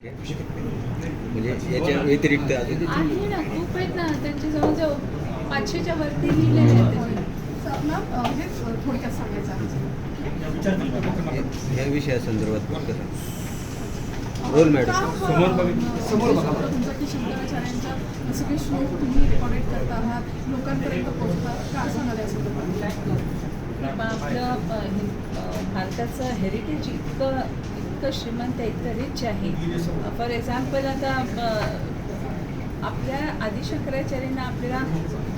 म्हणजे याच्या व्यतिरिक्त अजून आहे ना खूप आहेत ना त्यांचे जवळजवळ पाचशेच्या वरती थोडक्यात सांगायचं आहे या- या विषयासंदर्भात फक्त सांगा. Role madam. समोर. विषय सगळे तुम्ही रेकॉर्डेड करत आहात लोकांपर्यंत का सांगाल या संदर्भात आपलं हे- भारताचं हेरिटेज इतकं इतकं श्रीमंत आहे इतकं रिच आहे फॉर एक्झाम्पल आता आपल्या आदिशंकराचार्यांना आपल्याला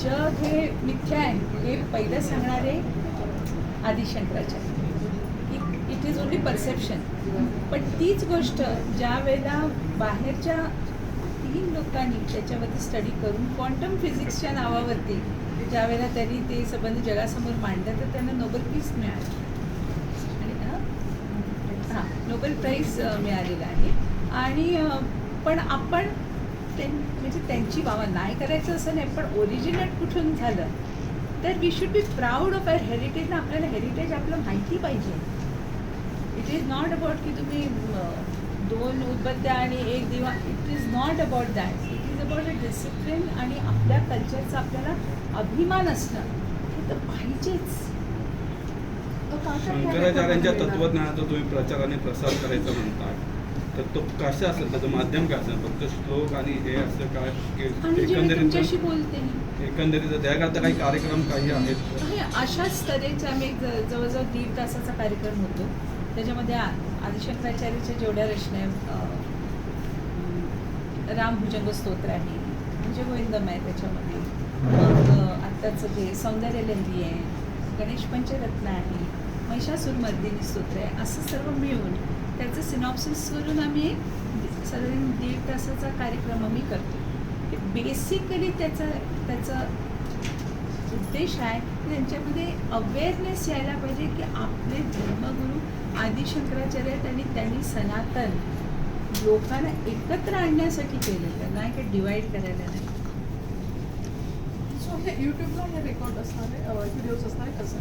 जग हे मिथ्या आहे. हे पहिलं सांगणारे Adi Shankaracharya it is only perception पण तीच गोष्ट ज्या वेळेला बाहेरच्या तीन लोकांनी त्याच्यावरती स्टडी करून क्वांटम फिजिक्सच्या नावावरती ज्या वेळेला त्यांनी ते संबंध जगासमोर मांडलं तर त्यांना नोबेल पीस मिळाली. नोबेल प्राईज मिळालेलं आहे. आणि पण आपण त्यां म्हणजे त्यांची बाबा नाही करायचं असं नाही पण ओरिजिनेट कुठून झालं? तर we should be proud of our heritage ना आपल्याला हेरिटेज आपलं माहिती पाहिजे. इट इज नॉट अबाउट की तुम्ही दोन उदबत्त्या आणि एक दिवा it is not about that it is about a discipline आणि आपल्या कल्चरचा आपल्याला अभिमान असणं हे तर पाहिजेच. शंकराचार्यांच्या तत्वज्ञानाचा तुम्ही प्रचार आणि प्रसार करायचा म्हणता तर तो कसं असेल? त्याचं माध्यम काय असेल? फक्त श्लोक आणि हे असं काय? एकंदरीत एकंदरीत त्याकरता काही कार्यक्रम काही आहेत? आहे अशाच तऱ्हेचा आम्ही जवळजवळ दीड तासाचा कार्यक्रम होतो. त्याच्यामध्ये आदिशंकराचार्याच्या जेवढ्या रचना आहेत, अं, रामभुजंग स्तोत्र आहे म्हणजे गोविंदम आहे त्याच्यामध्ये. मग आत्ताचं ते सौंदर्य लहरी आहे गणेश पंचरत्न आहे महिषासूर मर्दिनी स्तोत्र आहे. असं सर्व मिळून त्याचं सिनॉप्सिस करून आम्ही साधारण दीड तासाचा कार्यक्रम आम्ही करतो. बेसिकली त्याचा त्याचा उद्देश आहे त्यांच्यामध्ये अवेअरनेस यायला पाहिजे की आपले धर्मगुरू आदि शंकराचार्य त्यांनी आणि त्यांनी सनातन लोकांना एकत्र आणण्यासाठी केलेलं नाही का? डिवाइड करायला नाही. सो हे युट्यूबला हे रेकॉर्ड असणार आहे व्हिडिओज असणारे कसं?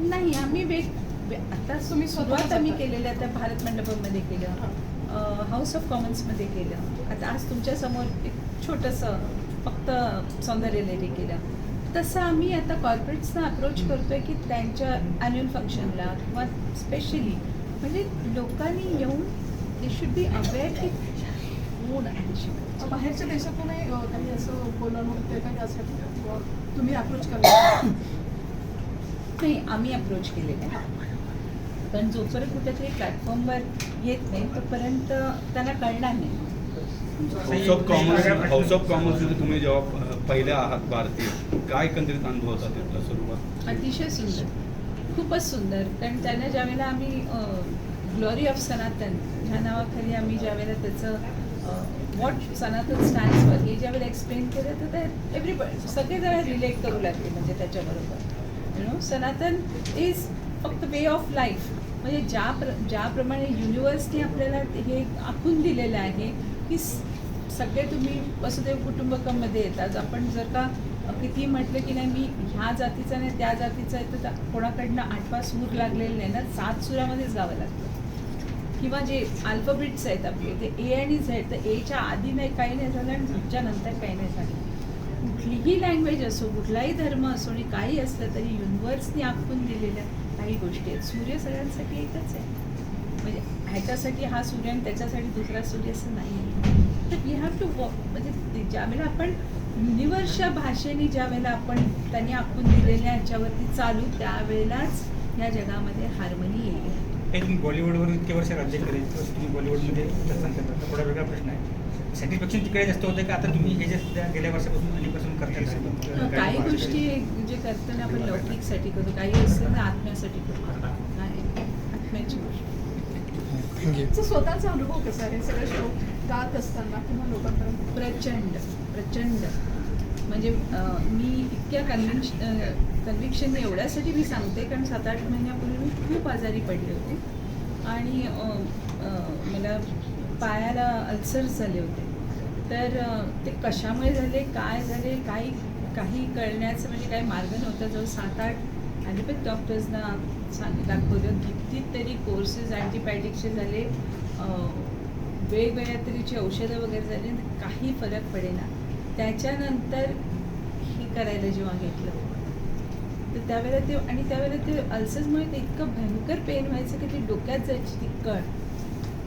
नाही आम्ही वेग वे- आता तुम्ही सुरुवात आम्ही केलेल्या त्या भारत मंडपममध्ये केलं हाऊस ऑफ कॉमन्समध्ये केलं आता आज तुमच्यासमोर एक छोटंसं फक्त सौंदर्य लेडी केलं तसं आम्ही आता कॉर्पोरेट्सना अप्रोच करतोय की त्यांच्या ॲन्युअल फंक्शनला किंवा स्पेशली म्हणजे लोकांनी येऊन दे शुड बी अवेअर की कोण आहे. बाहेरच्या देशातूनही काही असं बोलणं होतं का यासाठी किंवा तुम्ही अप्रोच करता नाही आम्ही अप्रोच केलेलं. आहे पण जोपर्यंत कुठेतरी प्लॅटफॉर्मवर येत नाही तोपर्यंत त्यांना कळणार नाही. House of commerce house of कॉमर्समध्ये तुम्ही जेव्हा अ, पहिले आहात भारतीय काय एकंदरीत अनुभव होता तिथला सुरुवात? अतिशय सुंदर. खूपच सुंदर. कारण त्यांना ज्यावेळेला आम्ही ग्लोरी ऑफ सनातन ह्या नावाखाली आम्ही ज्यावेळेला त्याचं वॉट सनातन स्टँड्स फॉर हे ज्यावेळेला एक्सप्लेन केलं तर ते एव्हरीबडी सगळेजण रिलेट करू लागले म्हणजे त्याच्याबरोबर. यु नो सनातन इज फक्त वे ऑफ लाईफ म्हणजे ज्या प्र ज्याप्रमाणे युनिव्हर्सने आपल्याला हे आखून दिलेलं आहे की सगळे तुम्ही वसुदेव कुटुंबकममध्ये येतात. आपण जर का किती म्हटलं की नाही मी ह्या जातीचा नाही त्या जातीचा आहे तर कोणाकडनं आठवा सूर लागलेला नाही ना सात सुरामध्येच जावं लागतं. किंवा जे अल्फाबेट्स आहेत आपले ते ए आणि झेड तर एच्या आधी नाही काही नाही झालं आणि झेडच्या नंतर काही नाही झालं. कुठलीही लँग्वेज असो कुठलाही धर्म असो आणि काही असलं तरी युनिव्हर्सनी आखून दिलेल्या काही गोष्टी आहेत. सूर्य सगळ्यांसाठी एकच आहे. म्हणजे ह्याच्यासाठी हा सूर्य आणि त्याच्यासाठी दुसरा सूर्य असं नाही आहे. तर वी हॅव टू वॉक म्हणजे ज्या ज्यावेळेला आपण युनिव्हर्सच्या भाषेने ज्यावेळेला आपण त्यांनी आखून दिलेल्या ह्याच्यावरती चालू त्यावेळेलाच या जगामध्ये हार्मनी येईल. हे तुम्ही बॉलिवूडवर इतके वर्ष राज्य केले तसं तुम्ही बॉलिवूडमध्ये दर्शन करता थोडा वेगळा प्रश्न आहे. सॅटिस्फॅक्शन तिकडे जास्त होतं का? आता तुम्ही हे जे सध्या गेल्या वर्षापासून आधीपासून करता काही गोष्टी जे करताना आपण लौकिकसाठी करतो काही असतं ना आत्म्यासाठी करतो. आत्म्याची गोष्ट. स्वतःचा अनुभव कसा आहे? हे सगळे श्लोक गात असताना किंवा लोकांपर्यंत? प्रचंड प्रचंड. म्हणजे मी इतक्या कन्व्हिन्श कन्व्हिक्शनने एवढ्यासाठी मी सांगते कारण सात आठ महिन्यापूर्वी मी खूप आजारी पडले होते. आणि मला पायाला अल्सर्स झाले होते. तर ते कशामुळे झाले काय झाले काही काही कळण्याचं म्हणजे काही मार्ग नव्हता. जवळ सात आठ ॲलोपॅथ डॉक्टर्सना सांग दाखवलं कितीतरी कोर्सेस अँटीबायोटिक्सचे झाले. वेगवेगळ्या तऱ्हेची औषधं वगैरे झाली काही फरक पडेना. त्याच्यानंतर हे करायला जेव्हा घेतलं तर त्यावेळेला ते आणि त्यावेळेला ते अल्सर्समुळे ते इतकं भयंकर पेन व्हायचं की ते डोक्यात जायची ती कळ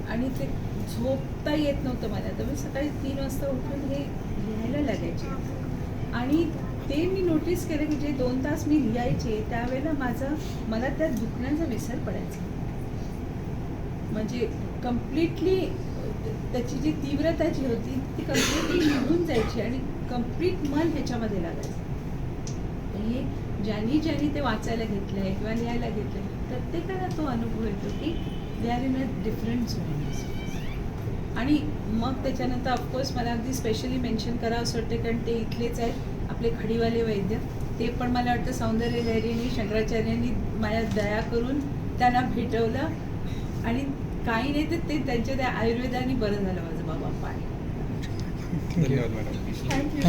आणि ते झोपता येत नव्हतं मला. तर मी सकाळी तीन वाजता उठून हे लिहायला लागायचे. आणि ते मी नोटीस केलं की जे दोन तास मी लिहायचे त्यावेळेला माझा मला त्या दुखण्याचा विसर पडायचा. म्हणजे कम्प्लिटली त्याची जी तीव्रता जी होती ती कम्प्लिटली निघून जायची आणि कंप्लीट मन ह्याच्यामध्ये लागायचं. हे ज्यांनी ज्यांनी ते वाचायला घेतलंय किंवा लिहायला घेतलंय प्रत्येकाला तो अनुभव येतो की they are in a different zone आणि मग त्याच्यानंतर ऑफकोर्स मला अगदी स्पेशली मेन्शन करावं असं वाटतं कारण ते इथलेच आहेत आपले खडीवाले वैद्य. ते पण मला वाटतं सौंदर्य लहरीने शंकराचार्यांनी माझ्या दया करून त्यांना भेटवलं आणि काही नाही तर ते त्यांच्या त्या आयुर्वेदाने बरं झालं माझं बाबा पाय धन्यवाद मॅडम. थँक्यू